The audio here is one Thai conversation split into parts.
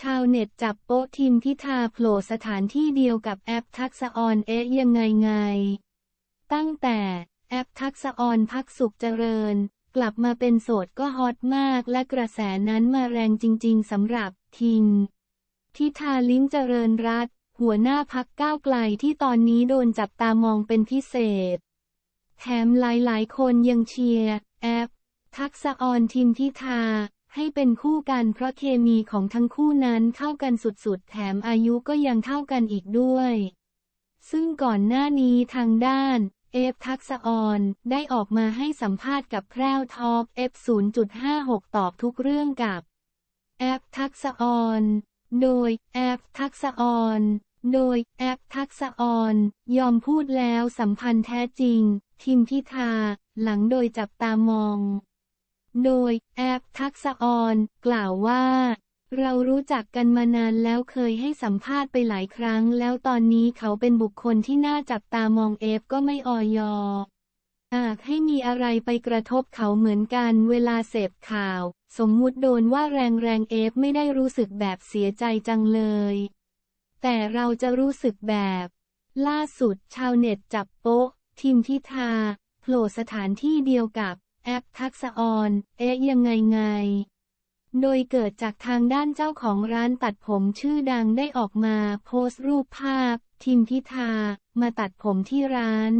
ชาวเน็ตจับโป๊ะทีมพิธาโผล่สถานที่เดียวกับแอปทักษออนเอ๊ะยังไงไง ตั้งแต่แอปทักษออนพักสุขเจริญ กลับมาเป็นโสดก็ฮอตมากและกระแสนั้นมาแรงจริงๆสำหรับทิงทิธาลิ้มเจริญรัตหัวหน้าพักก้าวไกลที่ตอนนี้โดนจับตามองเป็นพิเศษ แถมหลายๆ คนยังเชียร์แอปทักษออนทิมทิธา ให้เป็นคู่กันเพราะเคมีของทั้งคู่นั้นเข้ากันสุดๆ แถมอายุก็ยังเท่ากันอีกด้วย ซึ่งก่อนหน้านี้ทางด้าน เอฟทักษออนได้ออกมาให้สัมภาษณ์กับแพรวทอล์ก F0.56 ตอบทุกเรื่องกับแอปทักษออนโดยแอปทักษออนโดยแอปทักษออนยอมพูดแล้วสัมพันธ์แท้จริง ทิมพิธา หลังโดยจับตามอง โดยแอปทักษออนกล่าวว่า เรารู้จักกันมานานแล้วเคยให้สัมภาษณ์ไปหลายครั้ง แล้วตอนนี้เขาเป็นบุคคลที่น่าจับตามองเอฟก็ไม่ออยออาจให้มีอะไรไปกระทบเขาเหมือนกันเวลาเสพข่าว สมมุติโดนว่าแรงแรงเอฟไม่ได้รู้สึกแบบเสียใจจังเลย แต่เราจะรู้สึกแบบ ล่าสุดชาวเน็ตจับโป๊ะ ทีมทิธาโผล่สถานที่เดียวกับ แอปทักษออน เอ๊ะยังไงไง โดยเกิดจากทางด้านเจ้าของร้านตัดผมชื่อดังได้ออกมาโพสต์รูปภาพทีมทิธา มาตัดผมที่ร้าน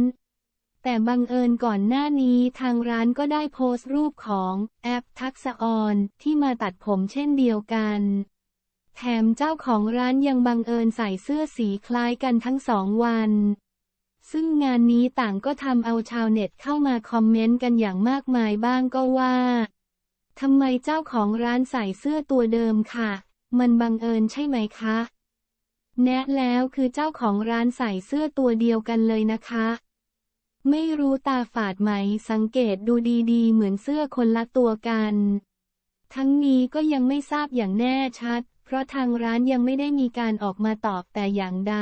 แต่บังเอิญก่อนหน้านี้ทางร้านก็ได้โพสต์รูปของแอปทักษออนที่มาตัดผมเช่นเดียวกัน แถมเจ้าของร้านยังบังเอิญใส่เสื้อสีคล้ายกันทั้งสองวัน ซึ่งงานนี้ต่างก็ทำเอาชาวเน็ตเข้ามาคอมเมนต์กันอย่างมากมายบ้างก็ว่าทำไมเจ้าของร้านใส่เสื้อตัวเดิมค่ะ มันบังเอิญใช่ไหมคะ แนะแล้วคือเจ้าของร้านใส่เสื้อตัวเดียวกันเลยนะคะ ไม่รู้ตาฝาดไหม สังเกตดูดีๆ เหมือนเสื้อคนละตัวกัน ทั้งนี้ก็ยังไม่ทราบอย่างแน่ชัด เพราะทางร้านยังไม่ได้มีการออกมาตอบแต่อย่างใด